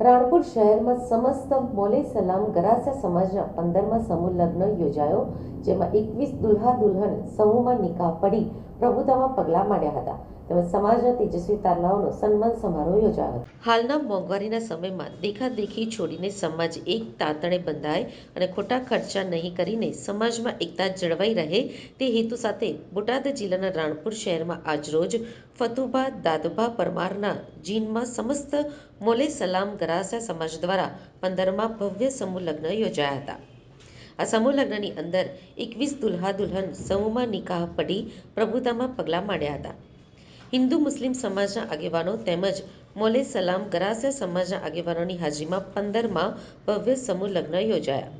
રાણપુર શહેરમાં સમસ્ત મોલે સલામ ગરાસા સમાજના પંદરમાં સમૂહ લગ્ન યોજાયો, જેમાં એકવીસ દુલ્હા દુલ્હન સમૂહમાં નિકાહ પડી. પ્રભુતામાં પગલાં માંડ્યા હતા. તેમજ સમાજના તેજસ્વી તારલાઓનો સન્માન સમારોહ યોજાયો હતો. હાલના મોંઘવારીના સમયમાં દેખાદેખી છોડીને સમાજ એક તાતણે બંધાય અને ખોટા ખર્ચા નહીં કરીને સમાજમાં એકતા જળવાઈ રહે તે હેતુ સાથે બોટાદ જિલ્લાના રાણપુર શહેરમાં આજરોજ ફતુભા દાદભા પરમારના જીનમાં સમસ્ત મોલે સલામ ગરાસા સમાજ દ્વારા પંદરમાં ભવ્ય સમૂહ લગ્ન યોજાયા હતા. આ સમૂહ લગ્નની અંદર એકવીસ દુલ્હા દુલ્હન સમૂહમાં નિકાહ પડી પ્રભુતામાં પગલાં માંડ્યા હતા. હિન્દુ મુસ્લિમ સમાજના આગેવાનો તેમજ મોલે સલામ ગરાસિયા સમાજના આગેવાનોની હાજરીમાં પંદરમાં ભવ્ય સમૂહ લગ્ન યોજાયા.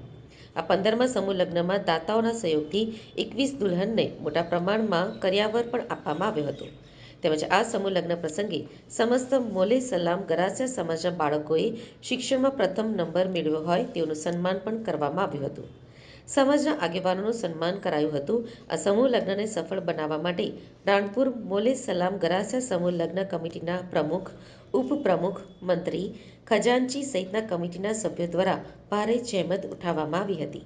આ પંદરમાં સમૂહ લગ્નમાં દાતાઓના સહયોગથી એકવીસ દુલ્હનને મોટા પ્રમાણમાં કર્યાવર પણ આપવામાં આવ્યો હતો. તેમજ આ સમૂહ લગ્ન પ્રસંગે સમસ્ત મોલે સલામ ગરાસિયા સમાજના બાળકોએ શિક્ષણમાં પ્રથમ નંબર મેળવ્યો હોય તેઓનું સન્માન પણ કરવામાં આવ્યું હતું. સમાજના આગેવાનોનું સન્માન કરાયું હતું. આ સમૂહ લગ્નને સફળ બનાવવા માટે રાણપુર મોલે સલામ ગરાસિયા સમૂહ લગ્ન કમિટીના પ્રમુખ ઉપપ્રમુખ મંત્રી ખજાનચી સહિતના કમિટીના સભ્યો દ્વારા ભારે જહેમત ઉઠાવવામાં આવી હતી.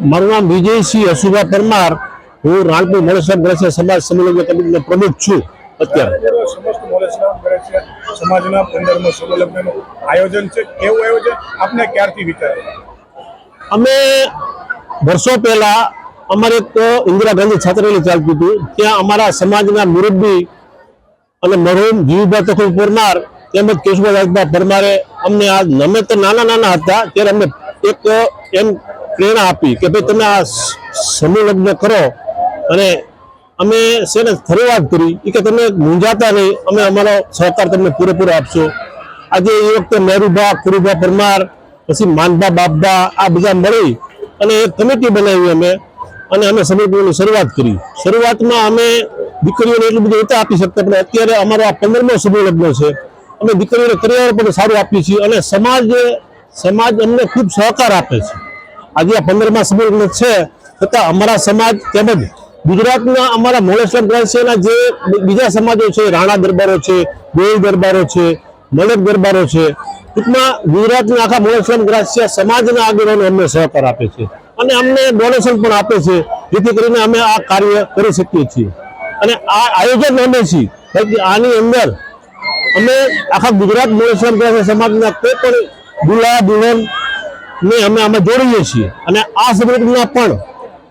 મારું નામ વિજયસિંહ હસુભા પરમાર. હું રાણપુર મોલેશ્વર ગ્રસ્ય સમાજ સંમેલન કમિટીનો પ્રમુખ છું અત્યારે. સમસ્ત મોલેસ્લામ કરે સમાજના પંદરમો સંમેલનનું આયોજન છે. કેવું આયોજન? આપને ક્યારથી વિચાર્યું? અમે વર્ષો પહેલા અમારે એક ઇન્દિરા ગાંધી છાત્રાલય ચાલતું હતું. ત્યાં અમારા સમાજના મુરબ્બી અને મરહુમ જીવભાઈ તકલીફ પરમાર તેમજ કેશુભાઈ રાજભાઈ પરમારે અમને આ અમે તો નાના નાના હતા, ત્યારે અમને એક એમ પ્રેરણા આપી કે ભાઈ તમે આ સમૂહ લગ્ન કરો. અને અમે શેને શરૂઆત કરી એ કે તમે મૂંઝાતા નહીં, અમે અમારો સહકાર તમને પૂરેપૂરો આપશો. આજે એ વખતે મહેરુભા કુરુભા પરમાર પછી માંદા, બાપદા આ બધા મળી અને એક કમિટી બનાવી અમે અને અમે સમર્પણની શરૂઆત કરી. શરૂઆતમાં અમે દીકરીઓને એટલું બધું નહોતા આપી શકતા, પણ અત્યારે અમારો આ પંદરમો સમૂહ લગ્ન છે. અમે દીકરીઓને કરિયર પણ સારું આપીએ છીએ અને સમાજ સમાજ અમને ખૂબ સહકાર આપે છે. આજે આ પંદરમા સમૂહ લગ્ન છે છતાં અમારા સમાજ તેમજ ગુજરાતના અમારા મોલેશ્વર ગ્રાસ્યના જે બીજા સમાજો છે, રાણા દરબારો છે ગોયલ દરબારો છે મલક દરબારો છે ટૂંકમાં ગુજરાતના આખા મોલેશ્વર ગ્રાસ્ય સમાજના આગેવાનો અમને સહકાર આપે છે. અને અમને ડોનેશન પણ આપે છે, જેથી કરીને અમે આ કાર્ય કરી શકીએ છીએ. અને આ આયોજન અમે છીએ. કે આની અંદર અમે આખા ગુજરાત મોલેશ્વર ગ્રાસ્ય સમાજના કોઈ પણ દુલ્હા દુલ્હન ને અમે આમાં જોડીએ છીએ. અને આ સમૃદ્ધિમાં પણ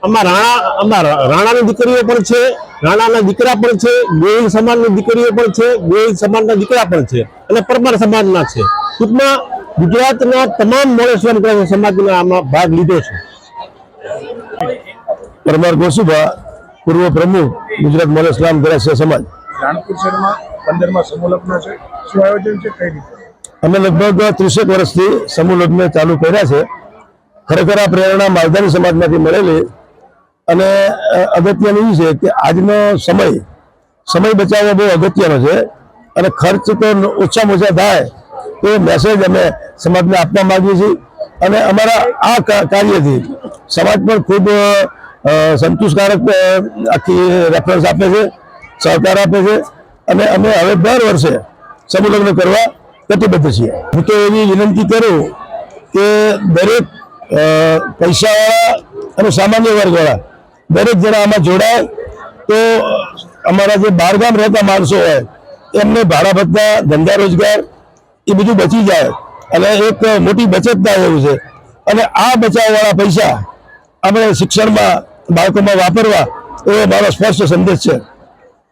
આમાં રાણા આમાં રાણાની દીકરીઓ પણ છે રાણાના દીકરા પણ છે ગોહિલ સમાજની દીકરીઓ પણ છે ગોહિલ સમાજના દીકરા પણ છે અને પરમાર સમાજના છે. ટૂંકમાં ગુજરાતના તમામ મોડેશ્વર સમાજના આમાં ભાગ લીધો છે. પરમાર ગોસુભા પૂર્વ પ્રમુખ ગુજરાત મોલેશ્વર ગ્રાસ્ય સમાજ. રાણપુર શહેરમાં પંદરમાં સમૂહલગ્ન છે. શું આયોજન છે? કઈ રીતે? અમે લગભગ ત્રીસેક વર્ષથી સમૂહ લગ્ન ચાલુ કર્યા છે. ખરેખર આ પ્રેરણા માલધારી સમાજમાંથી મળેલી અને અગત્યનું એ છે કે આજનો સમય સમય બચાવવો બહુ અગત્યનો છે અને ખર્ચ તો ઓછામાં ઓછા થાય તો મેસેજ અમે સમાજને આપવા માગીએ છીએ. અને અમારા આ કાર્યથી સમાજ પણ ખૂબ સંતોષકારક આખી રેફરન્સ આપે છે, સહકાર આપે છે અને અમે હવે દર વર્ષે સમુલગ્ન કરવા કટિબદ્ધ છીએ. હું તો એવી વિનંતી કરું કે દરેક પૈસાવાળા અને સામાન્ય વર્ગવાળા દરેક જણા આમાં જોડાય. તો અમારા જે બહારગામ રહેતા માણસો હોય, એમને ભાડા ભત્તા ધંધા રોજગાર એ બધું બચી જાય. અને એક મોટી બચત થાય એવું છે. અને આ બચાવવાળા પૈસા આપણે શિક્ષણમાં બાળકોમાં વાપરવા એ મારો સ્પષ્ટ સંદેશ છે.